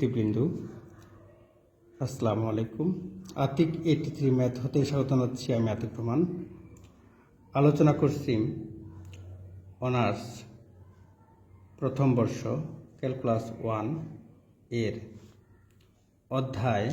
শিক্ষার্থীবৃন্দু আসসালামু আলাইকুম Atik eighty three math হতে স্বাগত জানাচ্ছি আমি আতিক রহমান। আলোচনা করছি অনার্স প্রথম বর্ষ, ক্যালকুলাস ওয়ানের অধ্যায়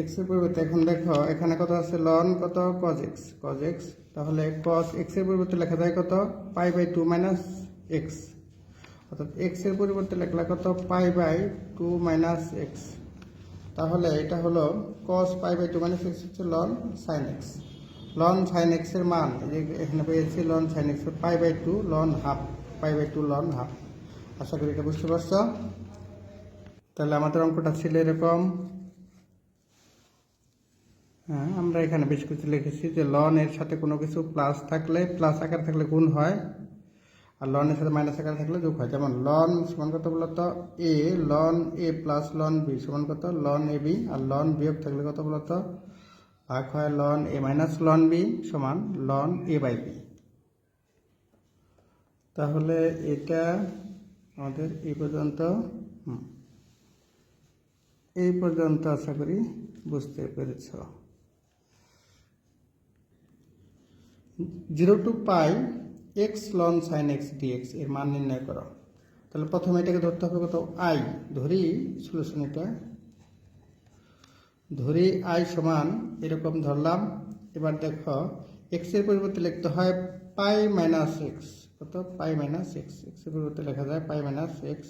এক্সের পরিবর্তে এখন দেখো, এখানে কত আছে? লন কত? কজ এক্স কজ এক্স তাহলে কস এক্সের পরিবর্তে লেখা যায় কত? Pi by two minus x অর্থাৎ এক্সের পরিবর্তে লেখলা কত pi by two minus x তাহলে এটা হলো cos pi by two minus x হচ্ছে ln sine x ln sine এক্সের মান এখানে পেয়েছি ln sine x pi by two ln half pi by two ln half আশা করি এটা বুঝতে পারছ? তাহলে আমাদের অঙ্কটা ছিল এরকম। হ্যাঁ আমরা এখানে বেশ কিছু লিখেছি যে লন এর সাথে কোনো কিছু প্লাস থাকলে প্লাস আকার থাকলে গুণ হয়। আর লনের সাথে মাইনাস আকারে থাকলে যোগ হয়। যেমন লন সমান কত বলতো A loan A plus loan B সমান কত? লন এ বি আর লন বিয়োগ থাকলে কত বলতো ভাগ হয় loan A minus loan B সমান লন এ বাই বি তাহলে এটা আমাদের এই পর্যন্ত এই পর্যন্ত আশা করি বুঝতে পেরেছ। Zero two pi x ln sine x d x এর মান নির্ণয় করো। তাহলে প্রথমে এটাকে ধরতে হবে কত? আই ধরি সলিউশন এটা। ধরি আই সমান এরকম ধরলাম। এবার দেখো এক্সের পরিবর্তে লিখতে হয় পাই মাইনাস এক্স কত? পাই মাইনাস এক্স এক্সের পরিবর্তে লেখা যায় পাই মাইনাস এক্স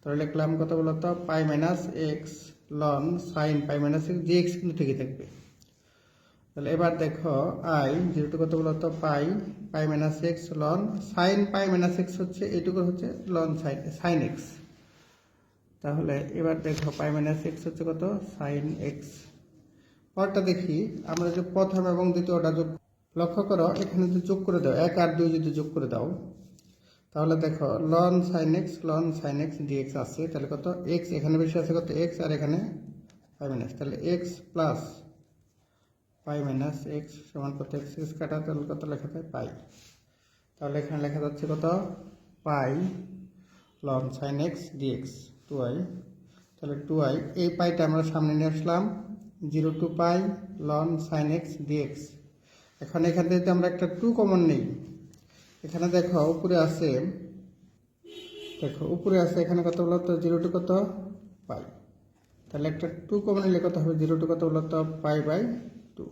তাহলে লিখলাম কত বলতো? Pi minus x ln sine pi minus x জি এক্স কিন্তু ঠিকই থাকবে। তাহলে এবার দেখো আই জিরোটু কত বলতো pi pi minus x ln sine pi minus x হচ্ছে এইটুকু হচ্ছে লন সাইন সাইন এক্স তাহলে এবার দেখো পাই মাইনাস এক্স হচ্ছে কত? সাইন এক্স পরটা দেখি, আমরা যে প্রথম এবং দ্বিতীয়টা যোগ লক্ষ্য করো, এখানে যদি যোগ করে দাও, এক আর দুই যদি যোগ করে দাও, তাহলে দেখো ln sine x ln sine x d x আছে তাহলে কত? এক্স এখানে বেশি আছে কত? এক্স আর এখানে পাই মাইনাস তাহলে x plus pi minus x সমান কত এক্স এক্স কাটা তাহলে কত লেখা যায়? পাই। তাহলে এখানে লেখা যাচ্ছে কত? Pi ln sine x d x two I তাহলে টু আই এই পাইটা আমরা সামনে নিয়ে আসলাম zero two pi ln sine x d x এখন এখান থেকে আমরা একটা টু কমন নেই। এখানে দেখো উপরে আছে, দেখো উপরে আছে এখানে কত তো? জিরো টু কত? পাই। তাহলে একটা টু কমন নিলে কত হবে? জিরো টু কত বলো তো? পাই বাই টু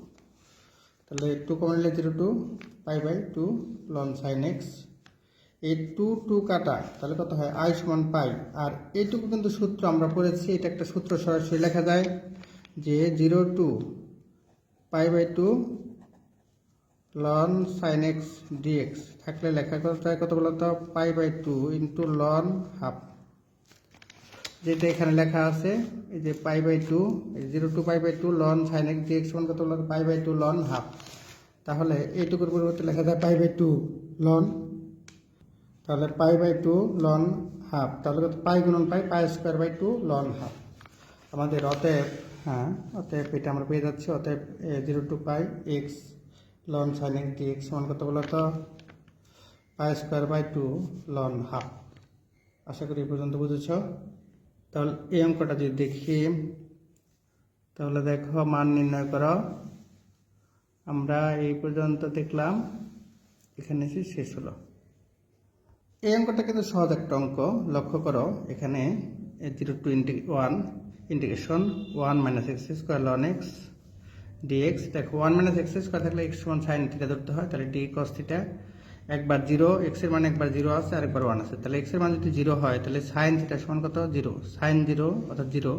তাহলে two common zero two pi by two ln sine x এই টু টু কাটা, তাহলে কত হয়? আই সমান পাই আর এইটুকু কিন্তু সূত্র আমরা পড়েছি, এটা একটা সূত্র সরাসরি লেখা যায় যে zero two pi by two ln sine x d x থাকলে লেখা হয় কত বলতো? Pi by two into ln half যেটা এখানে লেখা আছে, এই যে pi by two zero two pi by two ln sine x d x সমান কত বলতো pi by two ln half তাহলে এইটুকুর পরিবর্তে লেখা যায় পাই বাই টু লন তাহলে pi by two ln half তাহলে কত? পাই গুণন pi pi square by two ln half আমাদের অতএব হ্যাঁ অতএব এটা আমরা পেয়ে যাচ্ছি। অতএব zero two pi x ln sine x d x সমান কত বলো তো? Pi square by two ln half আশা করি এই পর্যন্ত বুঝেছ। তাহলে এই অঙ্কটা যদি দেখি, তাহলে দেখো মান নির্ণয় করো। আমরা এই পর্যন্ত দেখলাম, এখানে এসে শেষ হলো। এই অঙ্কটা কিন্তু সহজ একটা অঙ্ক, লক্ষ্য করো, এখানে zero two one integration, one minus x square ln x d x দেখো, ওয়ান মাইনাস এক্স স্কোয়ার থাকলে এক্স সমান সাইন থিটা ধরতে হয়, তাহলে ডি কস থিটা একবার জিরো এক্স এক্সের মান একবার জিরো আছে আর একবার ওয়ান আছে। তাহলে এক্স এক্সের মান যদি জিরো হয়, তাহলে সাইন থিটা সমান কত? জিরো। সাইন জিরো অর্থাৎ জিরো।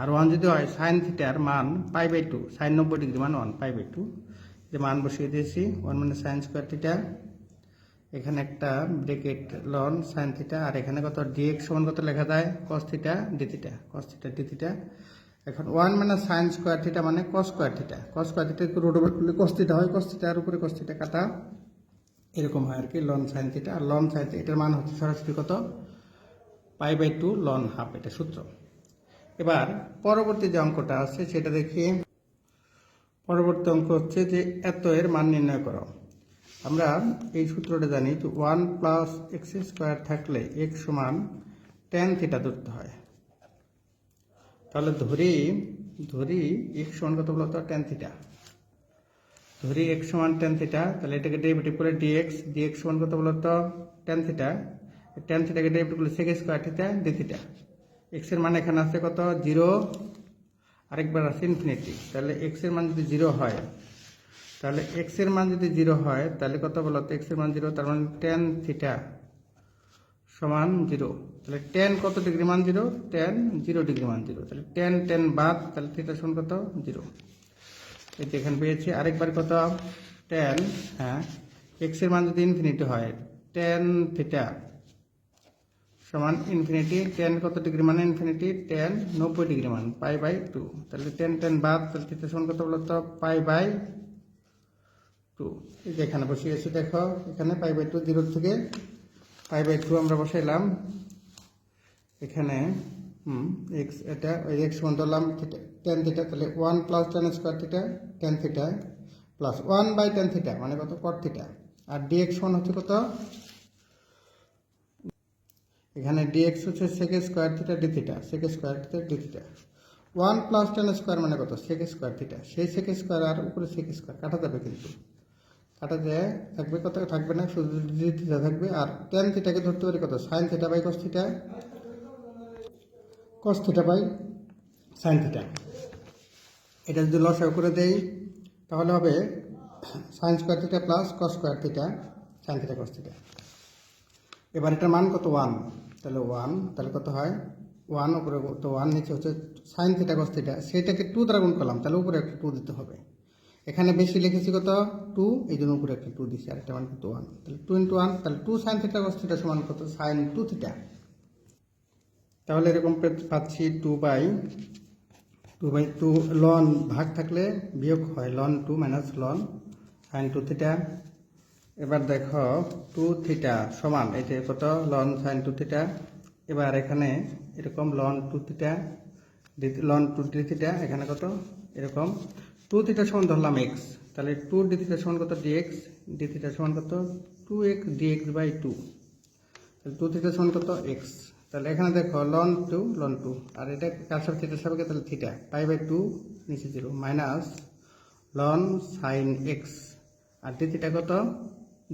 আর ওয়ান যদি হয় সাইন থিটার মান পাই বাই টু সাইন নব্বই ডিগ্রি মান ওয়ান পাই বাই টু যে মান বসিয়ে দিয়েছি ওয়ান মানে সাইন স্কোয়ার থিটা এখানে একটা ব্রেকেট লন সাইন থিটা আর এখানে কত? ডিএক্স সমান কত লেখা যায়? Cos theta d theta cos theta d theta এখন ওয়ান মানে সাইন স্কোয়ার থিটা মানে cos square theta cos square theta root over করলে কস থিটা হয় কস থিটার উপরে কস থিটা কাটা। এরকম হয় আর কি লন সাইন থিটা আর লন সাইন এটার মান হচ্ছে সরাসরি কত? Pi by two ln half এটা সূত্র। এবার, পরবর্তী যে অঙ্কটা আছে, সেটা দেখি। পরবর্তী অঙ্ক হচ্ছে যে, এত এর মান নির্ণয় করো। আমরা এই সূত্রটা জানি যে ওয়ান প্লাস এক্স স্কোয়ার থাকলে এক্স সমান টেন থিটা ধরতে হয়। তাহলে ধরি ধরি এক্স সমান কত বলতো? টেন থিটা ধরি এক্স সমান টেন থিটা তাহলে এটাকে ডেরিভেটিভ করে ডিএক্স ডিএক্স সমান কত বলতো টেন থিটা টেন থিটাকে ডেরিভেটিভ করলে sec square theta d theta এক্সের মান এখানে আছে কত? জিরো আরেকবার আছে ইনফিনিটি তাহলে এক্সের মান যদি জিরো হয়, তাহলে এক্সের মান যদি জিরো হয়, তাহলে কত বলো এক্সের মান জিরো তার মানে টেন থিটা সমান জিরো তাহলে টেন কত ডিগ্রি মান জিরো টেন জিরো ডিগ্রি মান জিরো তাহলে টেন টেন বাদ, তাহলে থিটা সমান কত? জিরো এই যে এখানে পেয়েছি, আরেকবার কত? টেন হ্যাঁ এক্সের মান যদি ইনফিনিটি হয় টেন থিটা সমান ইনফিনিটি টেন কত ডিগ্রি মানে ইনফিনিটি টেন নব্বই ডিগ্রি মান পাই বাই টু তাহলে টেন টেন বাদ, তাহলে থিটা সমান কত বলো তো পাই বাই টু এই যে এখানে বসিয়েছি দেখো, এখানে পাই বাই টু জিরো থেকে পাই বাই টু আমরা বসাইলাম। এখানে, হুম এক্স এটা ওই এক্স সমান ধরলাম টেন থিটা তাহলে one plus tan square theta tan theta plus one by tan theta মানে কত? কট থিটা আর ডিএক্স সমান হচ্ছে কত? এখানে ডিএক্স হচ্ছে sec square theta d theta sec square theta d theta one plus tan square মানে কত? সেকে স্কোয়ার থিটা সেই সেকে স্কোয়ার আর উপরে সেকে স্কোয়ার কাটা যাবে কিন্তু। কাটা যায়, থাকবে কত? থাকবে না, শুধু ডি থিটা থাকবে। আর টেন থিটাকে ধরতে পারি কত? Sine theta by cos theta cos theta by sine theta এটা যদি লসাও করে দেই, তাহলে হবে sine square theta plus cos square theta sine theta cos theta এবার এটার মান কত? ওয়ান তাহলে ওয়ান তাহলে কত হয়? ওয়ান উপরে তো ওয়ান নিচে হচ্ছে সাইন থিটা কস থিটা সেটাকে টু দ্বারা গুণ করলাম, তাহলে উপরে একটা টু দিতে হবে। এখানে বেশি লিখেছি কত? টু এই জন্য উপরে একটা টু দিচ্ছি আরেকটা মান কিন্তু ওয়ান তাহলে টু ইন্টু ওয়ান তাহলে two sine theta cos theta সমান কত? সাইন টু থিটা তাহলে এরকম পাচ্ছি two by two by two ln ভাগ থাকলে বিয়োগ হয়, ln two minus ln sine two theta এবার দেখো টু থিটা সমান যে কত? লন সাইন টু থিটা এবার এখানে এরকম ln two theta ln two d theta এখানে কত? এরকম। টু থিটা সমান ধরলাম এক্স তাহলে টু ডি থিটা সমান কত? ডি এক্স ডি থিটা সমান কত? Two x d x by two two theta সমান কত? এক্স তাহলে এখানে দেখো লন টু লন টু আর এটা কারসার থিটার সাপেক্ষে তাহলে থিটা পাই বাই টু নিচে zero minus ln sine x আর ডি থিটা কত?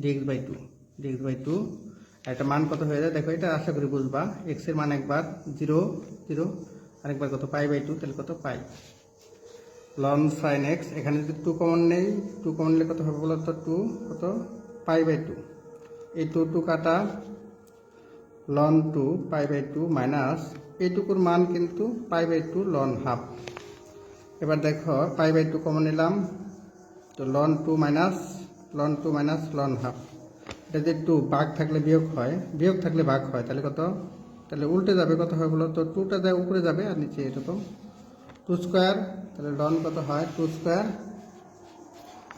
Dx by two dx by two একটা মান কত হয়ে যায়? দেখো এটা আশা করি বুঝবা। এক্সের মান একবার জিরো জিরো আরেকবার কত? পাই বাই টু তাহলে কত? পাই লন সাইন এক্স এখানে যদি টু কমন নেই টু কমন নিলে কত হবে বলো তো টু কত? পাই বাই টু এই টু টু কাটা ln two pi by two minus এইটুকুর মান কিন্তু pi by two ln half এবার দেখো পাই বাই টু কমন নিলাম, তো ln two minus ln two minus ln half এটা যে টু ভাগ থাকলে বিয়োগ হয়, বিয়োগ থাকলে ভাগ হয়, তাহলে কত? তাহলে উল্টে যাবে, কত হয় বলো তো? টুটা যায় উপরে যাবে আর নিচে এরকম টু স্কোয়ার তাহলে লন কত হয়? টু স্কোয়ার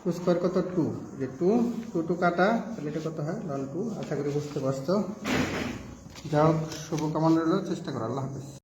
টু স্কোয়ার কত? টু যে টু টু টু কাটা, তাহলে এটা কত হয়? লন টু আশা করি বুঝতে পারছ। যাই হোক শুভকামনা রইল চেষ্টা করো আল্লাহ হাফিজ।